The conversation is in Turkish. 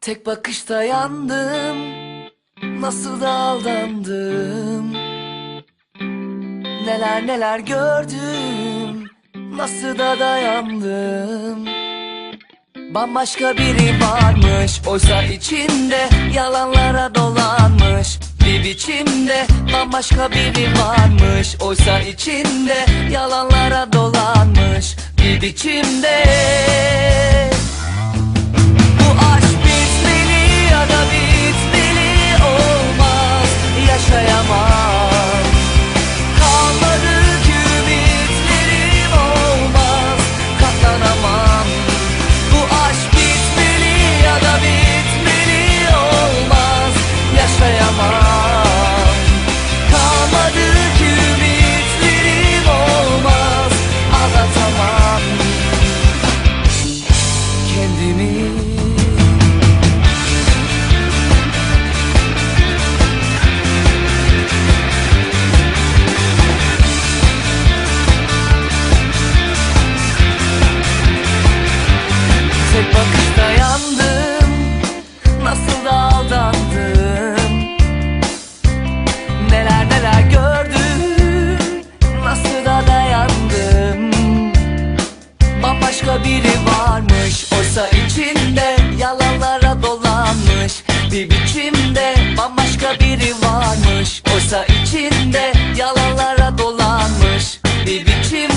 Tek bakışta yandım. Nasıl da aldandım. Neler neler gördüm. Nasıl da dayandım. Bambaşka biri varmış. Oysa içinde yalanlara dolanmış Bir biçimde. Bambaşka biri varmış. Oysa içinde yalanlara dolanmış Bir biçimde varmış. Oysa içinde yalanlara dolanmış. Bir biçimde bambaşka biri varmış. Oysa içinde yalanlara dolanmış. Bir biçimde